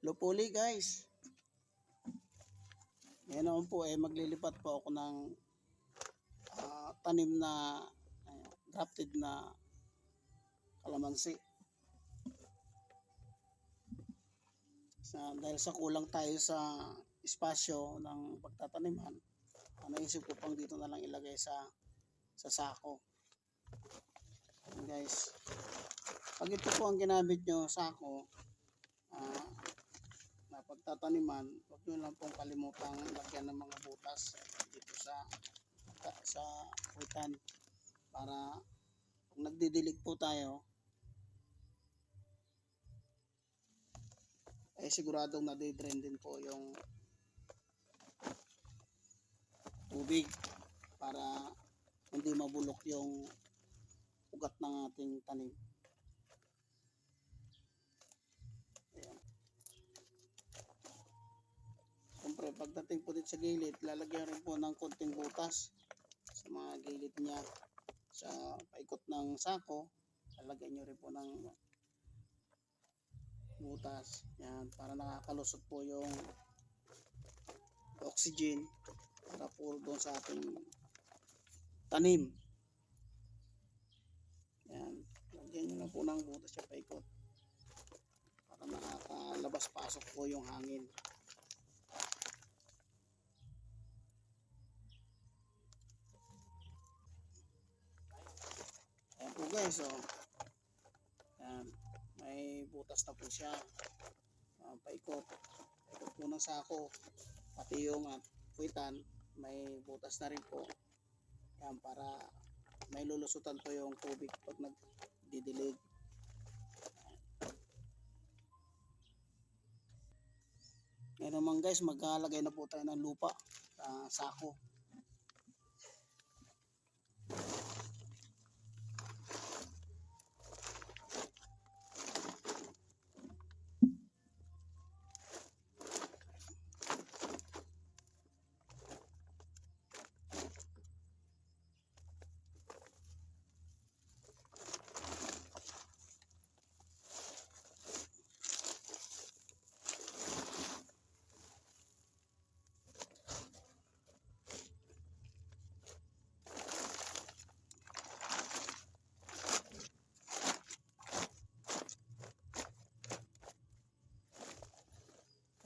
Lupuli guys. Ngayon naman po eh maglilipat po ako ng ah, tanim na ah, grafted na kalamansi. Sa, dahil sa kulang tayo sa espasyo ng pagtataniman, ah, naisip ko pang dito na lang ilagay sa sa sako. Ayan, guys. Pag ito po ang ginamit nyo, sako, na pagtataniman, huwag nyo lang pong kalimutang lagyan ng mga butas dito sa sa putan para kung nagdidilig po tayo eh siguradong nadidrain din po yung tubig para hindi mabulok yung ugat ng ating tanim. Ayan. Siyempre, pagdating po dito sa gilid, lalagyan rin po ng konting butas sa mga gilid niya. Sa paikot ng sako, lalagyan nyo rin po ng butas. Yan, para nakakalusot po yung oxygen para po doon sa ating tanim. Yan, lagyan nyo lang po ng butas sa paikot para nakakalabas-pasok po yung hangin. Ayan po guys, oh. Ayan, may butas na po siya. Uh, paikot. Paikot po ng sako. Pati yung uh, puwitan, may butas na rin po. Ayan, para may lulusutan po yung tubig pag nagdidilig. Ngayon naman guys, maglalagay na po tayo ng lupa sa sako.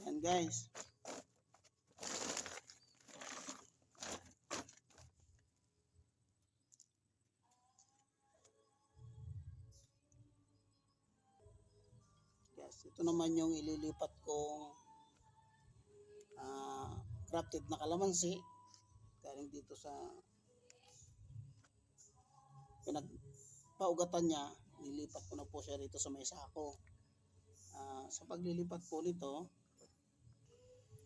Ayan guys. Yes, ito naman yung ililipat kong ah, crafted na kalamansi. Galing dito sa pinagpaugatan niya. Nilipat ko na po siya rito sa may sako. Ah, sa paglilipat po nito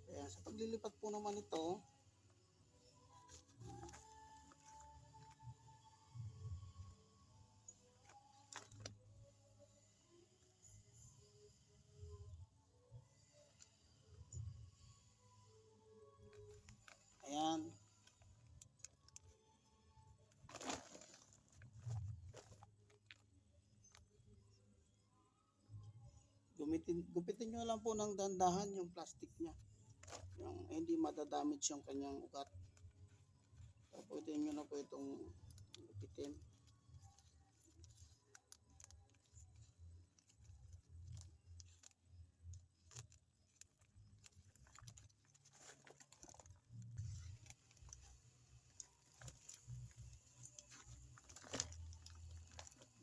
Ayan, sa paglilipat po naman ito, ayan, gumitin, gupitin nyo lang po ng dandahan yung plastic niya yung hindi madadamage yung kanyang ugat. So, pwede nyo na po itong lupitin.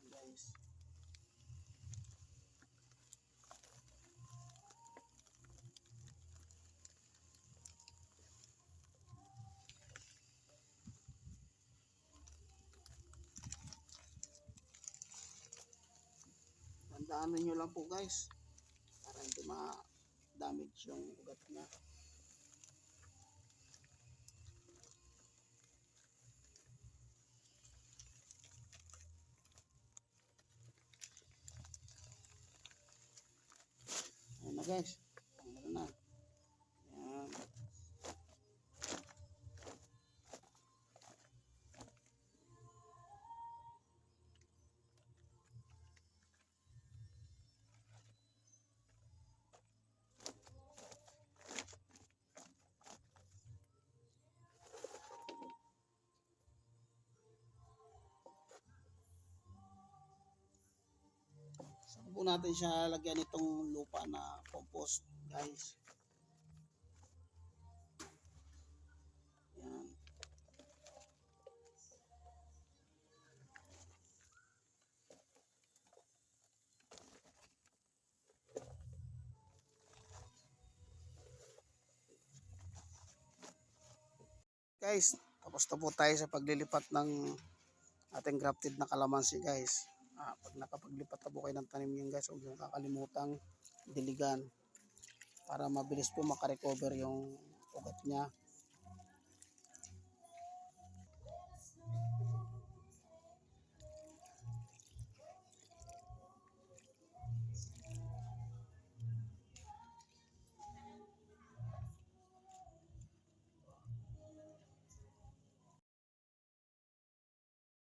Guys. Tandaanan nyo lang po guys para hindi ma-damage yung ugat niya. Ayan na guys. Natin siya lagyan itong lupa na compost, guys. Yan. Guys, tapos na po tayo sa paglilipat ng ating grafted na kalamansi guys. Ah, pag nakapaglipat na po kayo ng tanim yun guys, huwag yung kakalimutang diligan para mabilis po makarecover yung ugat niya